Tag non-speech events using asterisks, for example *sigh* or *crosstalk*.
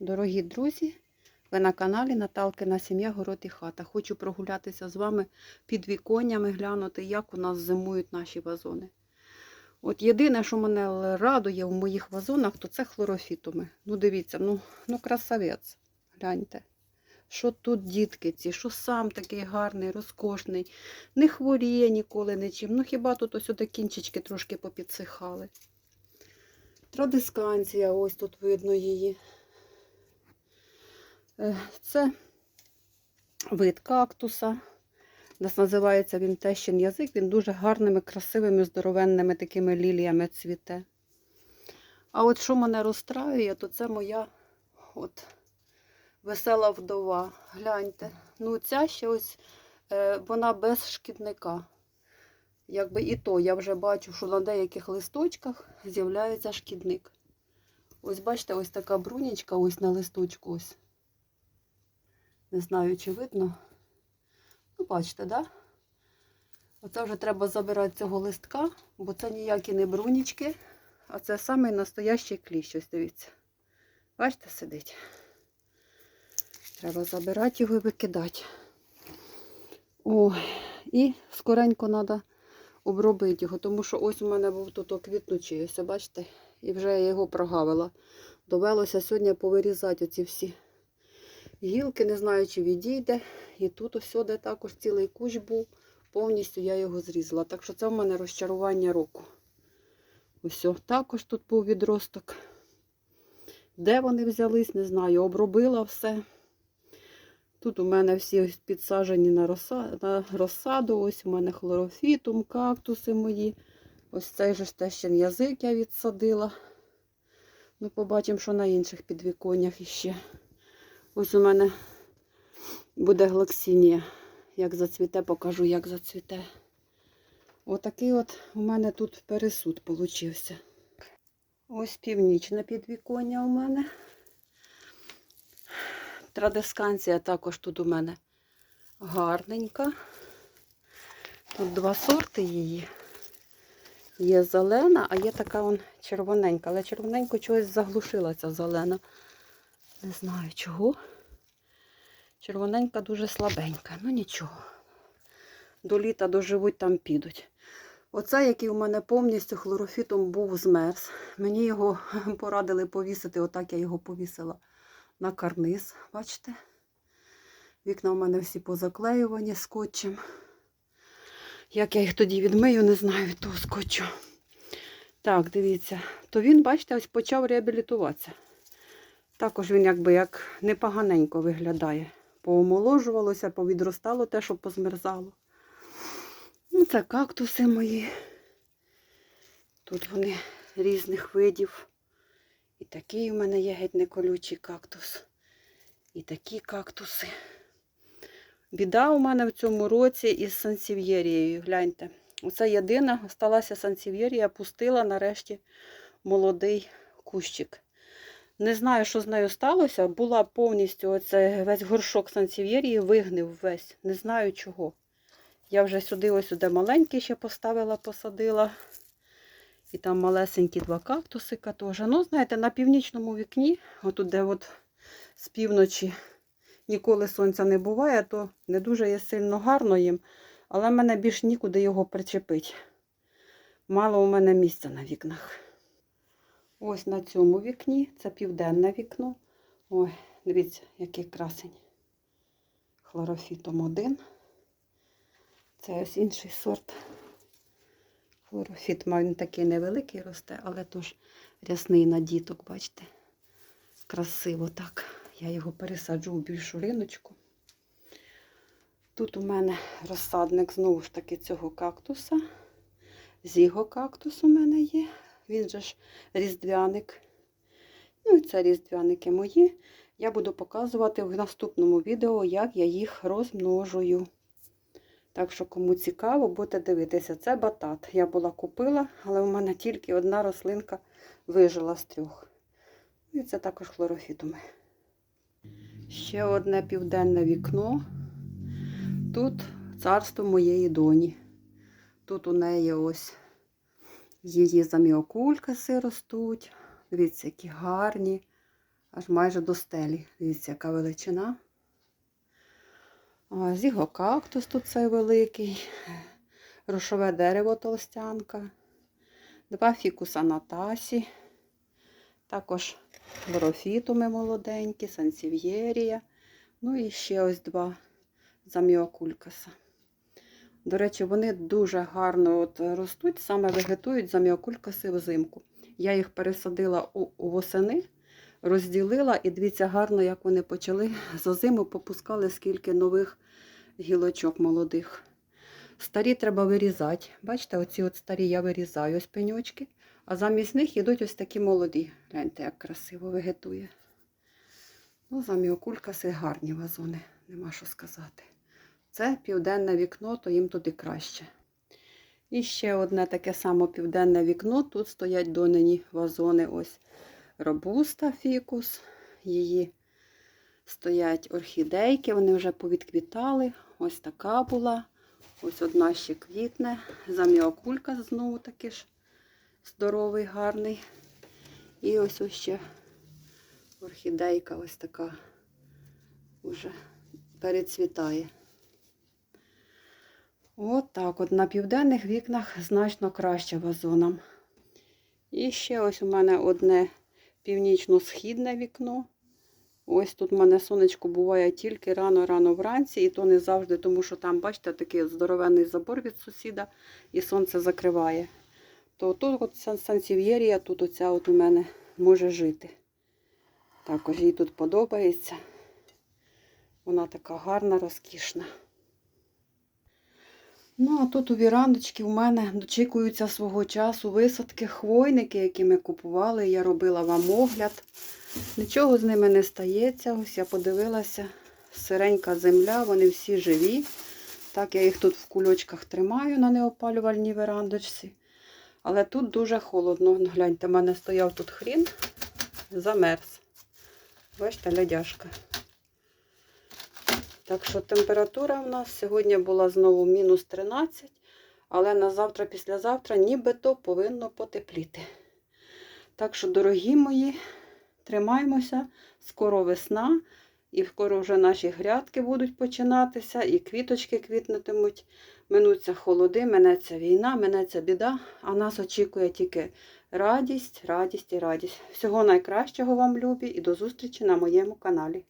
Дорогі друзі, ви на каналі Наталкина сім'я Город і хата. Хочу прогулятися з вами під віконнями, глянути, як у нас зимують наші вазони. От єдине, що мене радує в моїх вазонах, то це хлорофітуми. Ну, дивіться, ну, ну красавець. Гляньте. Що тут дітки ці, що сам такий гарний, розкошний, не хворіє ніколи нічим. Ну хіба тут ось от кінчички трошки попідсихали. Традисканція, ось тут видно її. Е, Це вид кактуса. У нас називається він тещин язик. Він дуже гарними, красивими, здоровенними такими ліліями цвіте. А от що мене розстраює, то це моя от весела вдова. Гляньте. Ну, ця ще ось е, вона без шкідника. Якби і то я вже бачу, що на деяких листочках з'являється шкідник. Ось бачите, ось така брунічка ось на листочку. ось. Не знаю, чи видно. Ну, бачите, да? Оце вже треба забирати цього листка, бо це ніякі не брунічки, а це самий настоящий кліщ. Ось дивіться. Бачите, сидить. Треба забирати його і викидати. Ой, і скоренько треба обробити його, тому що ось у мене був тут квітнучий, ось, бачите, і вже я його прогавила. Довелося сьогодні повирізати оці всі гілки, не знаю, чи відійде. І тут ось де також цілий кущ був. Повністю я його зрізала. Так що це в мене розчарування року. Ось також тут був відросток. Де вони взялись, не знаю. Обробила все. Тут у мене всі ось підсаджені на, розса... на розсаду. Ось у мене хлорофітум, кактуси мої. Ось цей же тещин язик я відсадила. Ну, побачимо, що на інших підвіконнях іще. Ось у мене буде глоксинія. Як зацвіте, покажу, як зацвіте. Отакий от у мене тут пересуд получився. Ось північне підвіконня у мене. Традисканція також тут у мене гарненька. Тут два сорти її. Є зелена, а є така вон червоненька. Але червоненько чогось заглушила ця зелена. Не знаю чого. Червоненька дуже слабенька. Ну нічого. До літа доживуть, там підуть. Оце, який у мене повністю хлорофітом був змерз. Мені його *laughs* порадили повісити, отак я його повісила на карниз. Бачите? Вікна у мене всі позаклеювані скотчем. Як я їх тоді відмию, не знаю від того скотчу. Так, дивіться. То він, бачите, ось почав реабілітуватися. Також він якби як непоганенько виглядає. Поомоложувалося, повідростало те, що позмерзало. Ну, це кактуси мої. Тут вони різних видів. І такий у мене є геть неколючий кактус. І такі кактуси. Біда у мене в цьому році із сансів'єрією. Гляньте. Оце єдина, сталася сансів'єрія, пустила нарешті молодий кущик. Не знаю, що з нею сталося. Була повністю оце, весь горшок сансів'єрії вигнив весь. Не знаю чого. Я вже сюди ось сюди маленький ще поставила, посадила. І там малесенькі два кактусика теж. Ну, знаєте, на північному вікні, отут де от з півночі ніколи сонця не буває, то не дуже є сильно гарно їм. Але в мене більш нікуди його причепити. Мало у мене місця на вікнах. Ось на цьому вікні, це південне вікно. Ой, дивіться, який красень. Хлорофітом один. Це ось інший сорт. Хлорофіт він такий невеликий росте, але теж рясний на діток, бачите? Красиво так. Я його пересаджу в більшу риночку. Тут у мене розсадник знову ж таки цього кактуса. Зіго кактус у мене є. Він же ж різдвяник. Ну і це різдвяники мої. Я буду показувати в наступному відео, як я їх розмножую. Так що, кому цікаво, будете дивитися. Це батат. Я була купила, але у мене тільки одна рослинка вижила з трьох. І це також хлорофітуми. Ще одне південне вікно. Тут царство моєї доні. Тут у неї ось її заміокулькаси ростуть. Дивіться, які гарні, аж майже до стелі. Дивіться, яка величина. А, Зігокактус тут цей великий, рушове дерево толстянка, два фікуса Натасі, також хлорофітуми молоденькі, сансів'єрія, ну і ще ось два заміокулькаса. До речі, вони дуже гарно от ростуть, саме вегетують заміокулькаси взимку. Я їх пересадила у, у восени, розділила, і дивіться, гарно, як вони почали *laughs* за зиму попускали скільки нових гілочок молодих. Старі треба вирізати. Бачите, оці от старі я вирізаю ось пеньочки, а замість них йдуть ось такі молоді. Гляньте, як красиво вегетує. Ну, заміокулькаси гарні вазони, нема що сказати. Це південне вікно, то їм туди краще. І ще одне таке саме південне вікно. Тут стоять донині вазони. Ось робуста фікус. Її стоять орхідейки, вони вже повідквітали. Ось така була. Ось одна ще квітне. Заміокулька знову таки ж здоровий, гарний. І ось ось ще орхідейка ось така вже перецвітає. От так от на південних вікнах значно краще вазоном. І ще ось у мене одне північно-східне вікно. Ось тут у мене сонечко буває тільки рано-рано вранці, і то не завжди, тому що там, бачите, такий здоровенний забор від сусіда, і сонце закриває. То тут от сан- сансів'єрія, тут оця от у мене може жити. Також їй тут подобається. Вона така гарна, розкішна. Ну, а тут у вірандочці у мене дочікуються свого часу висадки хвойники, які ми купували. Я робила вам огляд. Нічого з ними не стається. Ось я подивилася. Сиренька земля, вони всі живі. Так, я їх тут в кульочках тримаю на неопалювальній верандочці. Але тут дуже холодно. Гляньте, в мене стояв тут хрін, замерз. Бачите, лядяшка. Так що температура у нас сьогодні була знову мінус 13, але на завтра, післязавтра нібито повинно потепліти. Так що, дорогі мої, тримаємося, скоро весна, і скоро вже наші грядки будуть починатися, і квіточки квітнутимуть. Минуться холоди, минеться війна, минеться біда, а нас очікує тільки радість, радість і радість. Всього найкращого вам, любі, і до зустрічі на моєму каналі.